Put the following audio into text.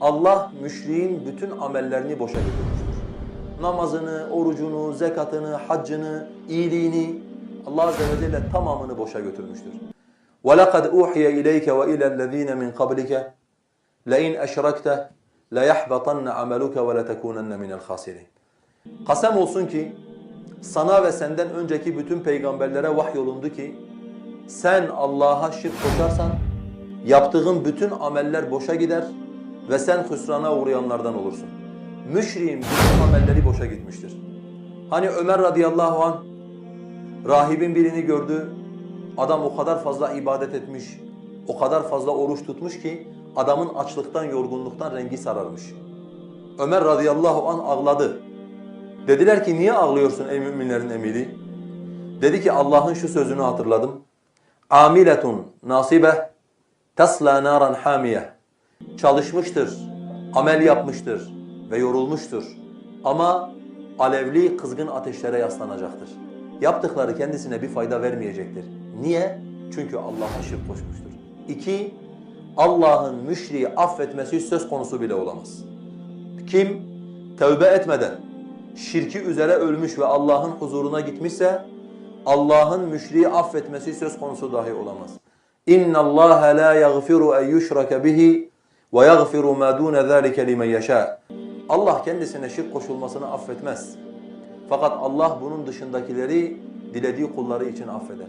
Allah müşriğin bütün amellerini boşa götürmüştür. Namazını, orucunu, zekatını, haccını, iyiliğini Allah Azze ve Celle tamamını boşa götürmüştür. وَلَقَدْ اُوحِيَ اِلَيْكَ وَاِلَى الَّذ۪ينَ مِنْ قَبْلِكَ لَاِنْ اَشْرَكْتَ لَيَحْبَطَنَّ عَمَلُكَ وَلَتَكُونَنَّ مِنَ الْخَاسِرِينَ Kasem olsun ki sana ve senden önceki bütün peygamberlere vahyolundu ki sen Allah'a şirk koşarsan yaptığın bütün ameller boşa gider ve sen hüsrana uğrayanlardan olursun. Müşriğin bütün amelleri boşa gitmiştir. Hani Ömer radıyallahu an rahibin birini gördü. Adam o kadar fazla ibadet etmiş, o kadar fazla oruç tutmuş ki adamın açlıktan, yorgunluktan rengi sararmış. Ömer radıyallahu an ağladı. Dediler ki niye ağlıyorsun ey müminlerin emiri? Dedi ki Allah'ın şu sözünü hatırladım. Amiletun nasibe tasla naran hamiye. Çalışmıştır, amel yapmıştır ve yorulmuştur. Ama alevli kızgın ateşlere yaslanacaktır. Yaptıkları kendisine bir fayda vermeyecektir. Niye? Çünkü Allah'a şirk koşmuştur. İki, Allah'ın müşriği affetmesi söz konusu bile olamaz. Kim tövbe etmeden şirki üzere ölmüş ve Allah'ın huzuruna gitmişse Allah'ın müşriği affetmesi söz konusu dahi olamaz. İnna Allah la yaghfiru en yushraka bihi ve yaghfiru ma dun zalika limen yasha. Allah kendisine şirk koşulmasını affetmez. Fakat Allah bunun dışındakileri dilediği kulları için affeder.